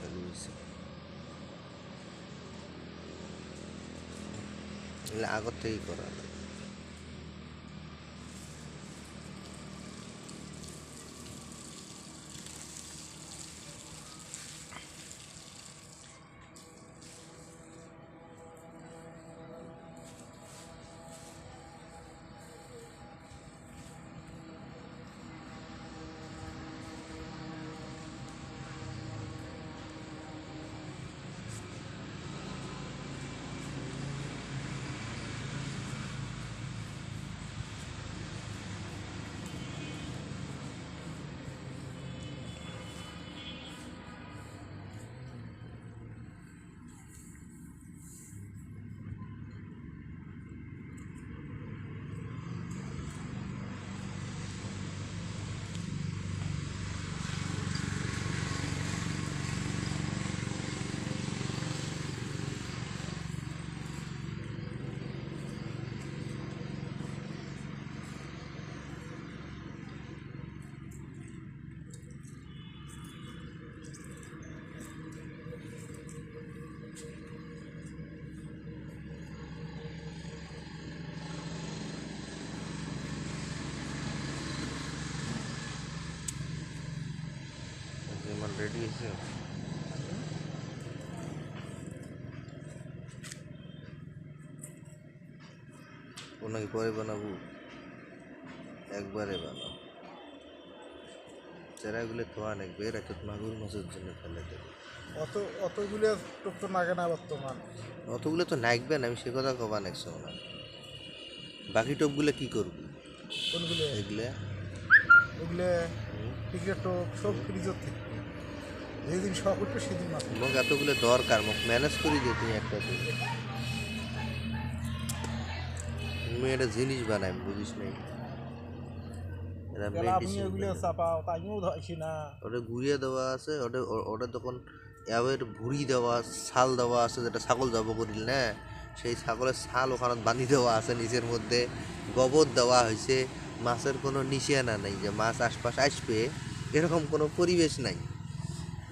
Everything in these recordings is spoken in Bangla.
চালু হয়েছে আগর থেকেই করা রেডি হয়েছে ওনাকে পরে বানাবো? একবারে বানাবো। চেরাগুলো থোয়া নাকবে রাখত মাগুর মাছের জন্য ফেলে দেবে। অত অতগুলো টোপ তো লাগে না বর্তমান। অতগুলো তো নাকবে না আমি সে কথা কবা নাকছো না বাকি টপগুলো কি করবি? কোনগুলো? এগুলো? ওগুলো টিকিট টোপ সব ফ্রিজের থেকে। যেদিন শখ উঠবে সেদিন মাছ মোক এতগুলো দরকার মোক ম্যানেজ করি দে তুই একটা তুই তুমি একটা জিনিস বানাই বুঝিস নাই? ওটা ঘুরিয়ে দেওয়া আছে ওটা ওটা তখন এবার ভুড়ি দেওয়া ছাল দেওয়া আছে যেটা ছাগল জব করিল না? সেই ছাগলের ছাল ওখানে বান্ধি দেওয়া আছে নিচের মধ্যে গোবর দেওয়া হয়েছে মাছের কোনো নিশানা নাই যে মাছ আশপাশ আসবে এরকম কোনো পরিবেশ নাই।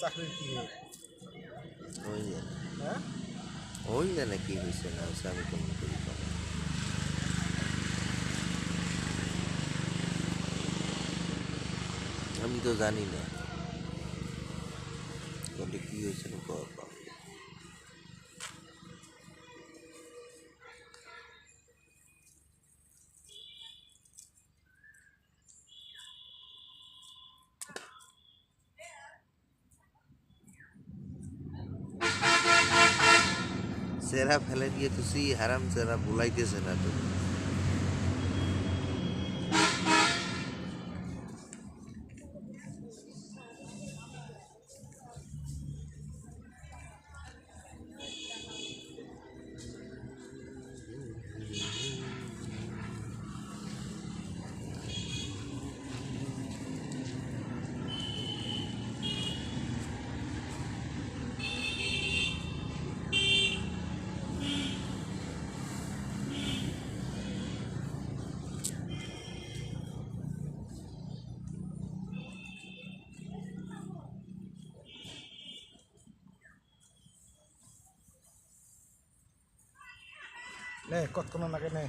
চাকরির কি হয়? ওই জানে হ্যাঁ ওই জানে কি হয়েছে না হয়েছে আমি কেমন করি। আমি তো জানি না তবে কি হয়েছে সেরা ফেলে দিয়ে তুই হারাম চেহারা বুলাইতেছে না তো নে কতক্ষণ নাকি নে